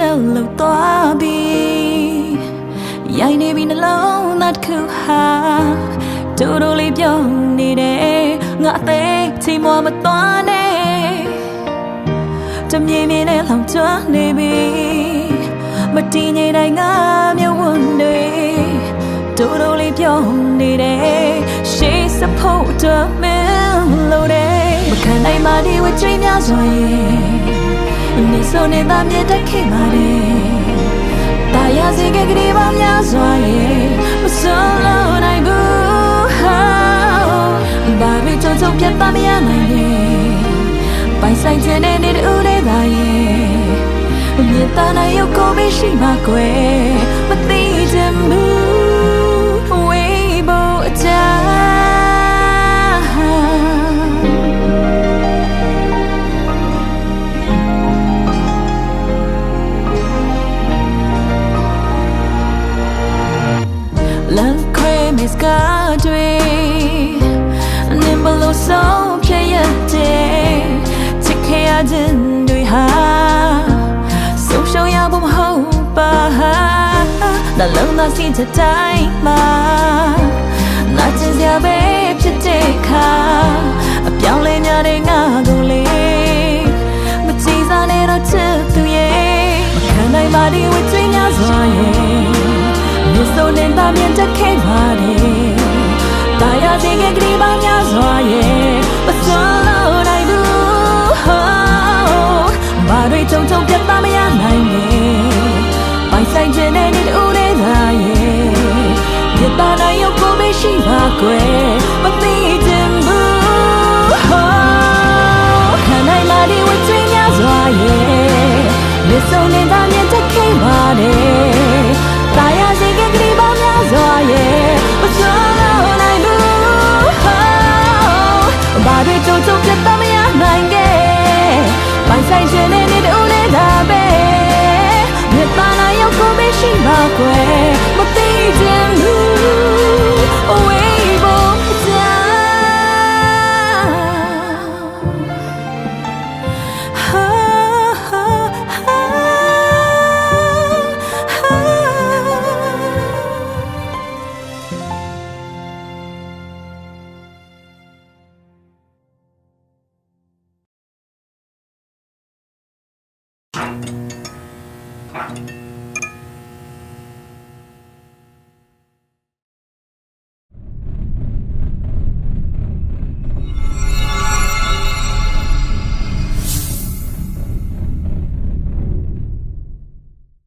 ဆက်လို့သွားပြီရိုင်းနေပြီနှလုံးသားတစ်ခုဟာတူတူလေးပြောနေတယ်ငါအသေးချိန်မမသွားနဲ့တမြင်မြင်နဲ့လောင်ကျွမ်းနေပြီမတည်ငြိမ်တိုင်းငါမြဝန်တွေတူတူလေးပြောနေတယ်ရှေးစဖို့တော့မင်းလို့တယ်မခံနိုင်ပါဒီဝချိန်များစွာရဲ့ နေစုံနေတာမြတ်တက်ခဲ့ပါလေတာယာစီကကလေးပါများစွာရဲ့မဆုံးလို့နိုင်ဘူးဟာဘာပဲကြုံကြုံပြတ်ပါမရနိုင်ရဲ့ပိုင်ဆိုင်ခြင်းနဲ့နေတူတဲ့သားရဲ့မြေသားနိုင်ရုပ်ကိုမရှိမှကွယ်မသိချင်ဘူး ခွဲမစ်ကားတွေနင်ဘလို့ဆုံးဖြစ်ရတဲ့ချစ်ခဲ့ရခြင်းတွေဟာဆုံးရှုံးရဖို့မဟုတ်ပါနှလုံးသားစီချတိုင်းမှာနာကျင်စရာပဲဖြစ်တဲ့အခါအပြောင်းလဲများတဲ့ငါကိုလေမကြည်စားနဲ့တော့ချစ်သူရဲ့မခံနိုင်ပါဒီဝိချွေးများစွာရဲ့မြစ်စုံ နေတာမြင်တတ်ခဲ့ပါတယ်။တာယာစီကကလေးပါများစွာရဲ့မစွမ်းလို့နိုင်ဘူး။ဘာတွေကြုံကြုံပြတ်သားမရနိုင်လေ။ပိုင်ဆိုင်ခြင်းနဲ့နေတူတဲ့သားရဲ့မြတ်သားနိုင်ရုပ်ကိုမရှိပါကွယ်။မသိ ဘာတွေကြုံကြုံ